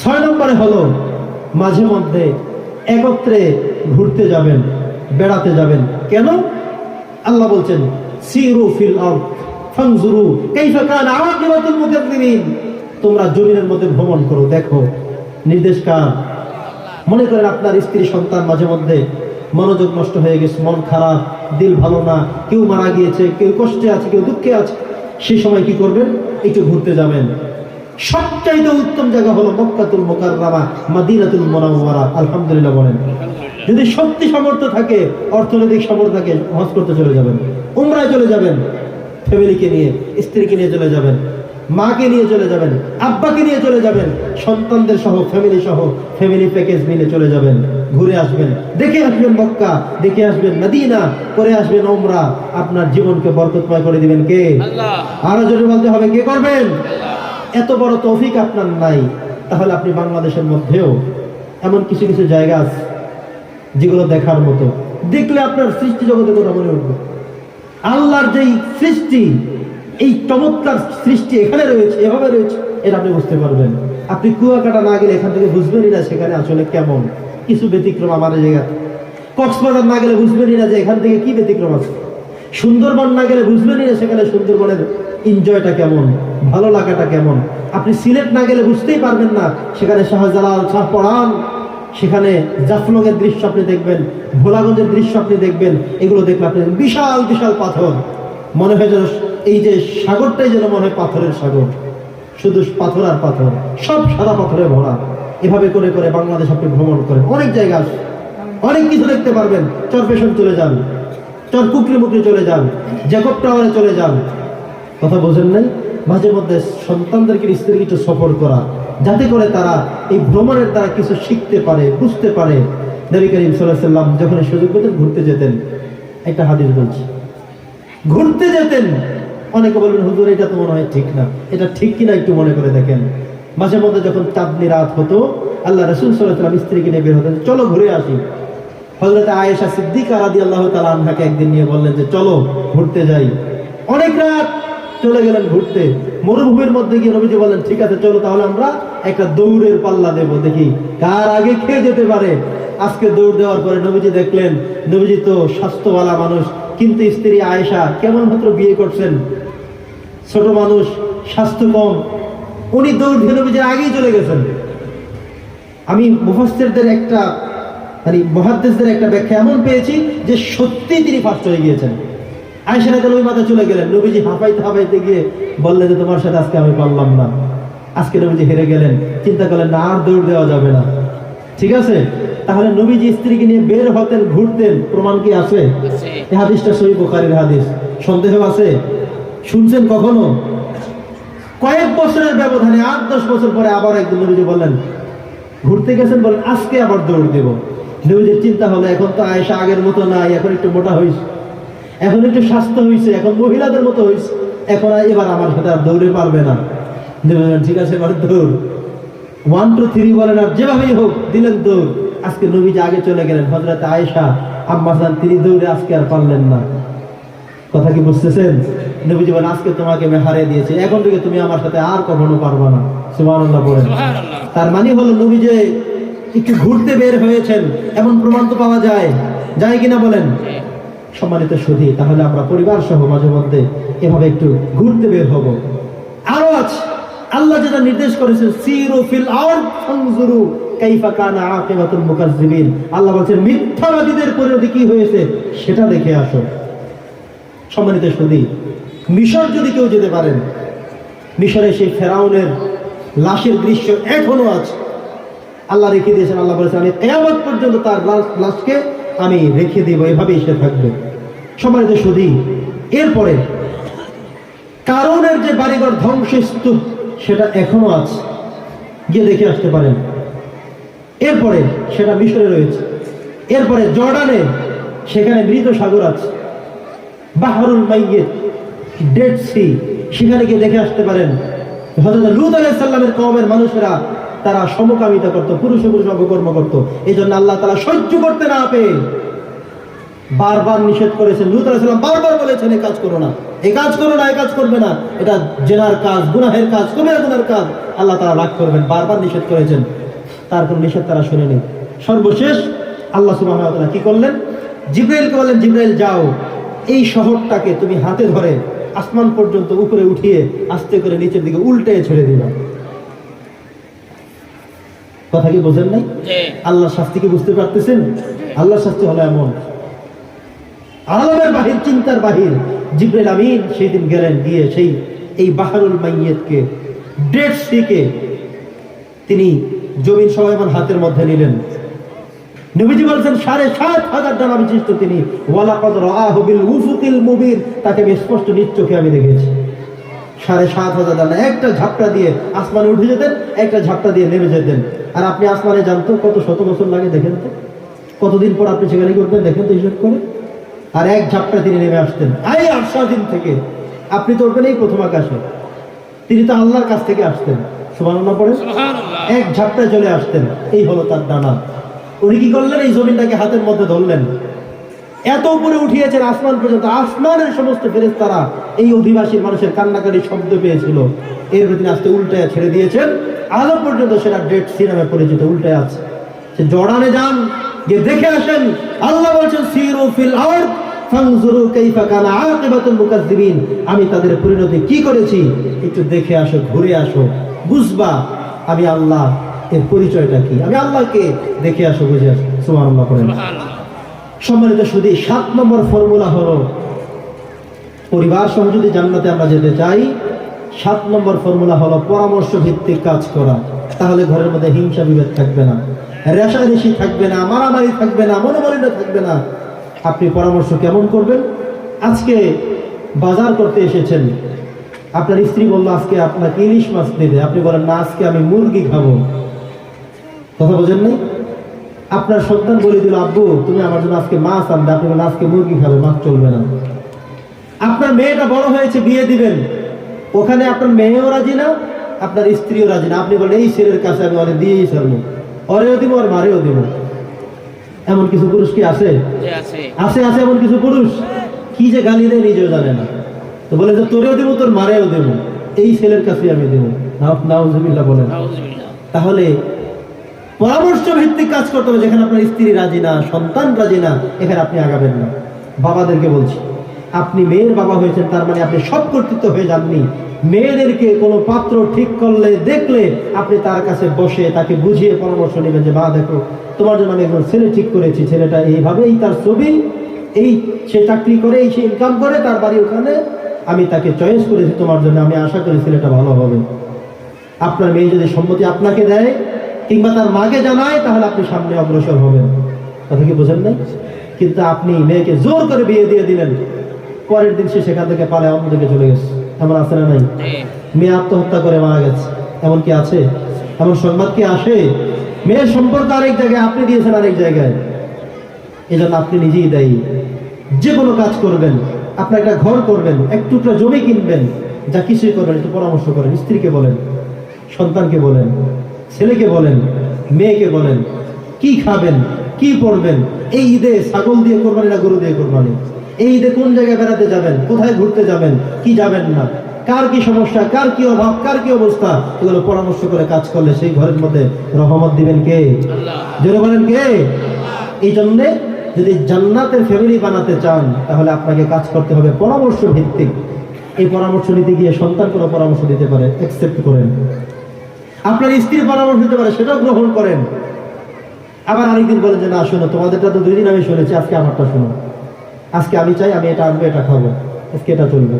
ছয় নম্বরে হলো, মাঝে মধ্যে একত্রে ঘুরতে যাবেন, বেড়াতে যাবেন। কেন? আল্লাহ বলছেন, সিরু ফিল কাইফা কানা তোমরা জমিনের মধ্যে ভ্রমণ করো, দেখো, নির্দেশ কার? মনে করেন আপনার স্ত্রী, সন্তান মাঝে মধ্যে মনোযোগ নষ্ট হয়ে গেছে, মন খারাপ, দিল ভালো না, কেউ মারা গিয়েছে, কেউ কষ্টে আছে, কেউ দুঃখে আছে। সেই সময় কি করবেন? একটু ঘুরতে যাবেন। সবচাইতে উত্তম জায়গা হলো মক্কাতুল মোকাররামা মাদিনাতুল মোনাওয়ারা। আলহামদুলিল্লাহ বলেন। যদি শক্তি সামর্থ্য থাকে অর্থনৈতিক সামর্থ্য থাকে হজ করতে চলে যাবেন উমরায় চলে যাবেন ফ্যামিলিকে নিয়ে স্ত্রীকে নিয়ে চলে যাবেন মাকে নিয়ে চলে যাবেন আব্বাকে নিয়ে চলে যাবেন সন্তানদের সহ ফ্যামিলি সহ ফ্যামিলি প্যাকেজ মিলে চলে যাবেন ঘুরে আসবেন দেখে আসবেন মক্কা দেখে আসবেন মদিনা করে আসবেন ওমরা আপনার জীবনকে বরকতময় করে দিবেন কে? আরও জোরে বলতে হবে কে করবেন? এত বড় তৌফিক আপনার নাই, তাহলে আপনি বাংলাদেশের মধ্যেও এমন কিছু কিছু জায়গা আছে যেগুলো দেখার মতো। দেখলে আপনার সৃষ্টি জগতে কথা মনে উঠবে আল্লাহর যেই সৃষ্টি, এই চমৎকার সৃষ্টি এখানে রয়েছে, এভাবে রয়েছে, এটা আপনি বুঝতে পারবেন। আপনি কুয়াকাটা না গেলে এখান থেকে বুঝবেনই না সেখানে আসলে কেমন, কিছু ব্যতিক্রম আমার এই জায়গা কক্সবাজার না গেলে বুঝবেনই না যে এখান থেকে কি ব্যতিক্রম আছে। সুন্দরবন না গেলে বুঝবেনই না সেখানে সুন্দরবনের এনজয়টা কেমন? ভালো লাগাটা কেমন? আপনি সিলেট না গেলে বুঝতেই পারবেন না, সেখানে শাহজালাল শাহ পড়ান, সেখানে জাফলংয়ের দৃশ্য আপনি দেখবেন, ভোলাগঞ্জের দৃশ্য আপনি দেখবেন, এগুলো দেখলে আপনি বিশাল বিশাল পাথর। মনে হয় যেন এই যে সাগরটাই যেন মনে হয় পাথরের সাগর। শুধু পাথর আর পাথর, সব সাদা পাথরে ভরা। এভাবে করে করে বাংলাদেশ আপনি ভ্রমণ করেন। অনেক জায়গা অনেক কিছু দেখতে পারবেন। চরপেশন চলে যান, চর কুকরি মুকরি চলে যান, জ্যাকব টাওয়ারে চলে যান কথা বোঝেন নাই? মাঝে মধ্যে সন্তানদেরকে স্ত্রীকে কিছু সফর করা, যাতে করে তারা এই ভ্রমণের দ্বারা কিছু শিখতে পারে, বুঝতে পারে। নবী করিম সাল্লাম যখন সুযোগ পেতেন, ঘুরতে যেতেন। একটা হাদিস বলছি। ঘুরতে যেতেন। অনেকে বলবেন, হুজুর, এটা তো মনে হয় ঠিক না। এটা ঠিক কিনা একটু মনে করে দেখেন। মাঝে মধ্যে যখন চাঁদনি রাত হতো, আল্লাহ রসুল সাল্লাম স্ত্রীকে নিয়ে বের হতেন, চলো ঘুরে আসি। হজরত আয়েশা সিদ্দিক আরাদি আল্লাহ তালা আনহাকে একদিন নিয়ে বললেন যে, চলো ঘুরতে যাই। অনেক রাত চলে গেলেন ঘুরতে। মরুভূমির মধ্যে গিয়ে নবীজি বললেন, ঠিক আছে, চলো তাহলে আমরা একটা দৌড়ের পাল্লা দেব, দেখি কার আগে খেয়ে যেতে পারে। আজকে দৌড় দেওয়ার পরে নবীজি দেখলেন, নবীজি তো স্বাস্থ্যওয়ালা মানুষ, কিন্তু স্ত্রী আয়েশা কেমন মাত্র বিয়ে করছেন? ছোট মানুষ, স্বাস্থ্য কম। উনি দৌড় দিয়ে নবীজির আগেই চলে গেছেন। আমি মুফাসসিরদের একটা মানে মহাদ্দেশদের একটা ব্যাখ্যা এমন পেয়েছি যে সত্যি তিনি ফার্স্ট হয়ে গিয়েছেন। ওই মাথা চলে গেলেন। নবীজি হাঁপাইতে হাঁপাইতে গিয়ে বললেন যে তোমার সাথে আজকে আমি পারলাম না। আজকে নবীজি হেরে গেলেন। চিন্তা করলেন না আর দৌড় দেওয়া যাবে না। ঠিক আছে? তাহলে নবীজি স্ত্রীকে নিয়ে বের হতেন ঘুরতেন। প্রমাণ কি আছে? এই হাদিসটা সহি বুখারীর হাদিস। সন্দেহ আছে? শুনছেন কখনো? কয়েক বছরের ব্যবধানে আট দশ বছর পরে আবার একদিন নবীজি বললেন ঘুরতে গেছেন? বলেন আজকে আবার দৌড় দেব। নবীজির চিন্তা হলো এখন তো আয়েশা আগের মতো নাই এখন একটু মোটা হয়েছে এখন একটু স্বাস্থ্য হয়েছে এখন মহিলাদের মতো হয়েছে এখন এবার আমার সাথে আর দৌড়ে পারবে না। ঠিক আছে এবার দৌড়। ওয়ান টু থ্রি বলেন আর যেভাবেই হোক দিলেন দৌড়। আজকে নবীজি আগে চলে গেলেন হজরত আয়েশা আম্মাসান তিনি দৌড়ে আজকে আর পারলেন না। কথা কি বুঝতেছেন? নবী বলেন আজকে তোমাকে আমি হারিয়ে দিয়েছি। এখন থেকে তুমি আমার সাথে আর কখনো পারবা না। সুবহানাল্লাহ বলেন। তার মানে হলো নবী যে একটু ঘুরতে বের হয়েছেন। এমন প্রমাণ তো পাওয়া যায়। যায় কিনা বলেন? সম্মানিত সুধী তাহলে আমরা পরিবার সহ মাঝে মধ্যে এভাবে একটু ঘুরতে বের হব। আরও আছে। আল্লাহ যেটা নির্দেশ করেছে, সিরু ফিল ফানজুরু কাইফা কানা আকিবাতুল মুকাজ্জিবিন। আল্লাহ বলছেন, মিথ্যাবাদীদের পরিণতি কি হয়েছে সেটা দেখে আসো। সম্মানিত সুধী মিশর যদি কেউ যেতে পারেন, মিশরে সেই ফেরাউনের লাশের দৃশ্য এখনও আছে। আল্লাহ রেখে দিয়েছেন, আল্লাহ বলেছেন, আমি কেয়ামত পর্যন্ত তার লাশ- লাশকে আমি রেখে দিব। এভাবেই সে থাকবে। সম্মানিত সুধী এরপরে, কারণের যে বাড়িঘর ধ্বংসস্তূপ, সেটা এখনও আছে। গিয়ে দেখে আসতে পারেন। এরপরে সেটা মিশরে রয়েছে। এরপরে জর্ডানে সেখানে মৃত সাগর আছে। বাহারুল মাইয়েত, ডেড সি, সেখানে গিয়ে দেখে আসতে পারেন। হজরত লুত আলাইসাল্লামের কমের মানুষেরা তারা সমকামিতা করত, পুরুষ পুরুষ অপকর্ম করত। এই জন্য আল্লাহ তারা সহ্য করতে না পেয়ে বারবার নিষেধ করেছেন লুত আলাইসাল্লাম বারবার বলেছেন এই কাজ করো না। এই কাজ করো না এই কাজ করবে না। এটা জেনার কাজ গুনাহের কাজ কবিরা গুনার কাজ। আল্লাহ তারা রাগ করবেন বারবার নিষেধ করেছেন। তার কোনো নিষেধ তারা শুনেনি। সর্বশেষ আল্লাহ সুবাহ কি করলেন? জিব্রাইলকে বলেন জিব্রাইল যাও। এই শহরটাকে তুমি হাতে ধরে আসমান পর্যন্ত উপরে উঠিয়ে আস্তে করে নিচের দিকে উল্টে ছেড়ে দিলাম কথা কি বোঝেন নাই? আল্লাহ শাস্তি কি বুঝতে পারতেছেন? আল্লাহ শাস্তি হলো এমন আলমের বাহির, চিন্তার বাহির। জিব্রাইল আমিন সেই দিন গেলেন, গিয়ে সেই, এই বাহারুল মাইয়েতকে ডেড সিকে তিনি জমিন সবাইমান হাতের মধ্যে নিলেন। নবীজি বলছেন, সাড়ে সাত হাজার ডানা বিশিষ্ট তিনি। ওয়ালাকাদ রাআহু বিল উফুকিল মুবিন, তাকে আমি স্পষ্ট নিজ চোখে আমি দেখেছি। সাড়ে সাত হাজার ডানা, একটা ঝাপটা দিয়ে আসমানে উঠে যেতেন, একটা ঝাপটা দিয়ে নেমে যেতেন। আর আপনি আসমানে জানতো কত শত বছর লাগে দেখেন তো? কতদিন পর আপনি সেখানে করবেন দেখেন তো হিসেব করে। আর এক ঝাপটা তিনি নেমে আসতেন। আই দিন থেকে। আপনি তো এই প্রথম আকাশে। তিনি তো আল্লাহর কাছ থেকে আসতেন। পড়ে এক ঝাপটায় চলে আসতেন। এই হলো তার ডানা উনি কি করলেন? এই জমিনটাকে হাতের মধ্যে ধরলেন। এত উপরে উঠিয়েছেন আসমান পর্যন্ত। আসমানের সমস্ত ফেরেশতারা এই অধিবাসী মানুষের কান্নাকারি শব্দ পেয়েছিল। এর তিনি আস্তে উল্টায় ছেড়ে দিয়েছেন। আলো পর্যন্ত সেটা ডেট সিনেমা পরিচিত। উল্টে আছে। সে জর্ডানে যান। গিয়ে দেখে আসেন আল্লাহ বলছেন সিরু ফিল আরদ ফানজুরু কাইফা কানা আকিবাতুল মুকাজ্জিবিন আমি তাদের পরিণতি কি করেছি? একটু দেখে আসো ঘুরে আসো বুঝবা আমি আল্লাহ এর পরিচয়টা কি? আমি আল্লাহকে দেখে আসো বুঝে আসো। সুবহানাল্লাহ করেন সম্মানিত শুধু সাত নম্বর ফর্মুলা হলো পরিবার সহ যদি জান্নাতে আমরা যেতে চাই। সাত নম্বর ফর্মুলা হলো পরামর্শ ভিত্তিক কাজ করা। তাহলে ঘরের মধ্যে হিংসা বিভেদ থাকবে না। রেশারেশি থাকবে না, মারামারি থাকবে না, মনোমালিন্য থাকবে না। আপনি পরামর্শ কেমন করবেন? আজকে বাজার করতে এসেছেন। আপনার স্ত্রী বলল, আজকে আপনাকে ইলিশ মাছ দেবে। আপনি বলেন, না, আজকে আমি মুরগি খাব। কথা বোঝেন নাই? আপনার সন্তান বলে দিল, আব্বু, তুমি আমার জন্য আজকে মাছ আনবে। আপনি বলেন, আজকে মুরগি খাবে, মাছ চলবে না। আপনার মেয়েটা বড় হয়েছে, বিয়ে দিবেন। ওখানে আপনার মেয়েও রাজি না, আপনার স্ত্রীও রাজি না। আপনি বলেন, এই ছেলের কাছে আমি ওরে দিয়েই ছাড়বো। ওরেও দিব আর মারেও দিব। এমন কিছু পুরুষ কি আছে? আছে। আছে এমন কিছু পুরুষ? কি যে গালি দেয় নিজেও জানে না। তো বলে যে তোরেও দেবো তোর মারেও দেবো। এই ছেলের কাছে আমি দেবো। নাউজুবিল্লাহ বলেন। তাহলে পরামর্শ ভিত্তিক কাজ করতে হবে যেখানে আপনার স্ত্রী রাজি না সন্তান রাজি না এখানে আপনি আগাবেন না। বাবাদেরকে বলছি আপনি মেয়ের বাবা হয়েছেন তার মানে আপনি সব কর্তৃত্ব হয়ে যাননি। মেয়েদেরকে কোনো পাত্র ঠিক করলে, দেখলে আপনি তার কাছে বসে তাকে বুঝিয়ে পরামর্শ নেবেন যে বা দেখো, তোমার জন্য আমি একজন ছেলে ঠিক করেছি, ছেলেটা এইভাবেই তার ছবি, এই সে চাকরি করে, এই সে ইনকাম করে, তার বাড়ি ওখানে আমি তাকে চয়েস করেছি, তোমার জন্য আমি আশা করি ছেলেটা ভালো হবে। আপনার মেয়ে যদি সম্মতি আপনাকে দেয়, কিংবা তার মাকে জানায়, তাহলে আপনি সামনে অগ্রসর হবেন। কথা কি বোঝেন নাই? কিন্তু আপনি মেয়েকে জোর করে বিয়ে দিয়ে দিলেন, পরের দিন সে সেখান থেকে পালে অন্যদিকে চলে গেছে। এমন আছে না নাই মেয়ে আত্মহত্যা করে মারা গেছে। এমন কি আছে? এমন সংবাদ কি আসে? মেয়ের সম্পর্ক আরেক জায়গায় আপনি দিয়েছেন আরেক জায়গায়। এজন্য আপনি নিজেই দায়ী। যে কোনো কাজ করবেন আপনার একটা ঘর করবেন এক টুকরা জমি কিনবেন যা কিছুই করবেন একটু পরামর্শ করেন স্ত্রীকে বলেন সন্তানকে বলেন ছেলেকে বলেন মেয়েকে বলেন কি খাবেন কি পড়বেন এই ঈদে ছাগল দিয়ে কোরবানি না গরু দিয়ে কোরবানি? এই ঈদে কোন জায়গায় বেড়াতে যাবেন কোথায় ঘুরতে যাবেন কি যাবেন না কার কি সমস্যা কার কি অভাব কার কি অবস্থা এগুলো পরামর্শ করে কাজ করলে সেই ঘরের মধ্যে রহমত দিবেন কে? জোরে বলেন কে? এই জন্যে যদি জান্নাতের ফ্যামিলি বানাতে চান তাহলে আপনাকে কাজ করতে হবে পরামর্শ ভিত্তিক। এই পরামর্শ নিতে গিয়ে সন্তান কোনো পরামর্শ দিতে পারে অ্যাকসেপ্ট করেন। আপনার স্ত্রীর পরামর্শ দিতে পারে সেটাও গ্রহণ করেন। আবার আরেকদিন বলেন যে না শোনো তোমাদেরটা তো দুই দিন আমি শুনেছি আজকে আমারটা শোনো। আজকে আমি চাই আমি এটা আনব এটা খাব আজকে এটা চলবে